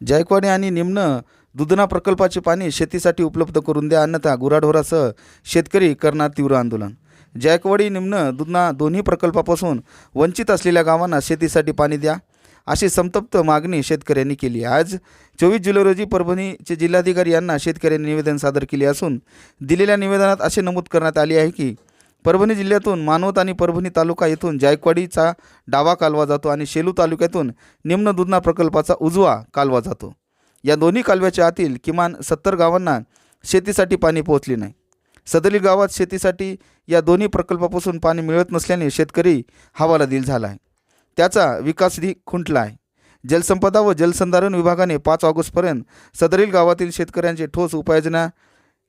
जायकवाडी आणि निम्न दुधना प्रकल्पाचे पाणी शेतीसाठी उपलब्ध करून द्या अन्यथा गुराढोरासह शेतकरी करणार तीव्र आंदोलन. जायकवाडी निम्न दुधना दोन्ही प्रकल्पापासून वंचित असलेल्या गावांना शेतीसाठी पाणी द्या अशी संतप्त मागणी शेतकऱ्यांनी केली. आज चोवीस जुलै रोजी परभणीचे जिल्हाधिकारी यांना शेतकऱ्यांनी निवेदन सादर केले असून दिलेल्या निवेदनात असे नमूद करण्यात आले आहे की परभणी जिल्ह्यातून मानवत आणि परभणी तालुका येथून जायकवाडीचा डावा कालवा जातो आणि शेलू तालुक्यातून निम्न दुधना प्रकल्पाचा उजवा कालवा जातो. या दोन्ही कालव्याच्या आतील किमान सत्तर गावांना शेतीसाठी पाणी पोहोचले नाही. सदरील गावात शेतीसाठी या दोन्ही प्रकल्पापासून पाणी मिळत नसल्याने शेतकरी हवालदिल झाला आहे. त्याचा विकासही खुंटला आहे. जलसंपदा व जलसंधारण विभागाने पाच ऑगस्टपर्यंत सदरील गावातील शेतकऱ्यांचे ठोस उपाययोजना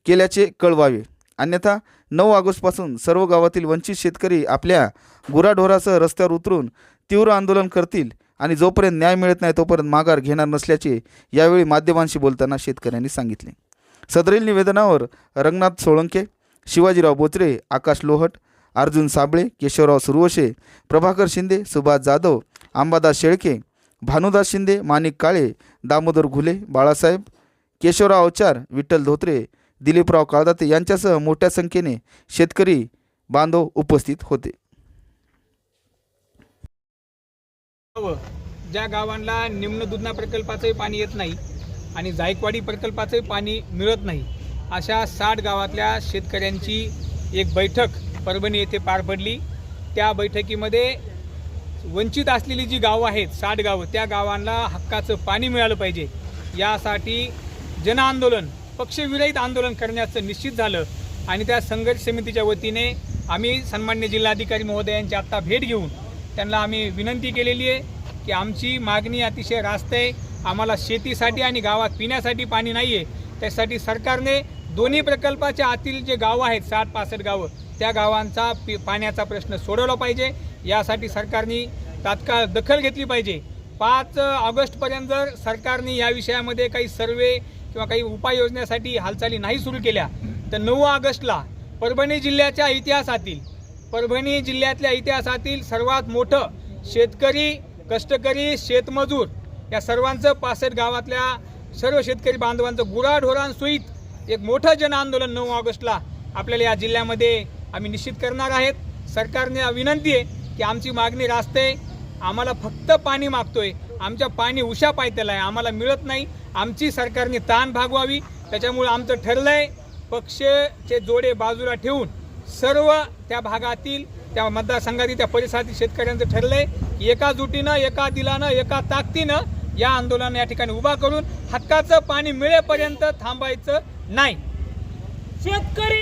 केल्याचे कळवावे. अन्यथा नऊ ऑगस्टपासून सर्व गावातील वंचित शेतकरी आपल्या गुराढोरासह रस्त्यावर उतरून तीव्र आंदोलन करतील आणि जोपर्यंत न्याय मिळत नाही तोपर्यंत माघार घेणार नसल्याचे यावेळी माध्यमांशी बोलताना शेतकऱ्यांनी सांगितले. सदरील निवेदनावर रंगनाथ सोळंके शिवाजीराव बोचरे आकाश लोहट अर्जुन साबळे केशवराव सुरवशे प्रभाकर शिंदे सुभाष जाधव अंबादास शेळके भानुदास शिंदे माणिक काळे दामोदर घुले बाळासाहेब केशवराव अवचार विठ्ठल धोत्रे दिलीपराव काळदाते यांच्यासह मोठ्या संख्येने शेतकरी बांधव उपस्थित होते. ज्या गावांना निम्न दुधना प्रकल्पाचंही पाणी येत नाही आणि जायकवाडी प्रकल्पाचंही पाणी मिळत नाही अशा साठ गावातल्या शेतकऱ्यांची एक बैठक परभणी येथे पार पडली. त्या बैठकीमध्ये वंचित असलेली जी गावं आहेत साठ गावं त्या गावांना हक्काचं पाणी मिळालं पाहिजे. यासाठी जनआंदोलन पक्षविरहित आंदोलन करण्याचं निश्चित झालं आणि त्या संघर्ष समितीच्या वतीने आम्ही सन्मान्य जिल्हाधिकारी महोदयांची आत्ता भेट घेऊन त्यांना आम्ही विनंती केलेली आहे की आमची मागणी अतिशय रास्त आहे. आम्हाला शेतीसाठी आणि गावात पिण्यासाठी पाणी नाही आहे. त्यासाठी सरकारने दोन्ही प्रकल्पाच्या आतील जे गावं आहेत साठ पासष्ट गावं त्या गावांचा पि पाण्याचा प्रश्न सोडवला पाहिजे. यासाठी सरकारने तात्काळ दखल घेतली पाहिजे. पाच ऑगस्टपर्यंत जर सरकारने या विषयामध्ये काही सर्वे किंवा काही उपाययोजनेसाठी हालचाली नाही सुरू केल्या तर नऊ ऑगस्टला परभणी जिल्ह्याच्या इतिहासातील परभणी जिल्ह्यातल्या इतिहासातील सर्वात मोठं शेतकरी कष्टकरी शेतमजूर या सर्वांचं पासष्ट गावातल्या सर्व शेतकरी बांधवांचं गुराढोरांसहित एक मोठं जनआंदोलन नऊ ऑगस्टला आपल्याला या जिल्ह्यामध्ये आम्ही निश्चित करणार आहेत. सरकारने विनंती आहे की आमची मागणी रास्ते आम्हाला फक्त पाणी मागतोय. आमच्या पाणी उशा पायथ्याला आहे. आम्हाला मिळत नाही. आमची सरकारने ताण भागवावी. त्याच्यामुळे आमचं ठरलं आहे पक्षचे जोडे बाजूला ठेवून सर्व त्या भागातील त्या मतदारसंघातील त्या परिसरातील शेतकऱ्यांचं ठरलंय. आहे एका जुटीनं एका दिलानं एका ताकदीनं या आंदोलन या ठिकाणी उभा करून हक्काचं पाणी मिळेपर्यंत थांबायचं नाही. शेतकरी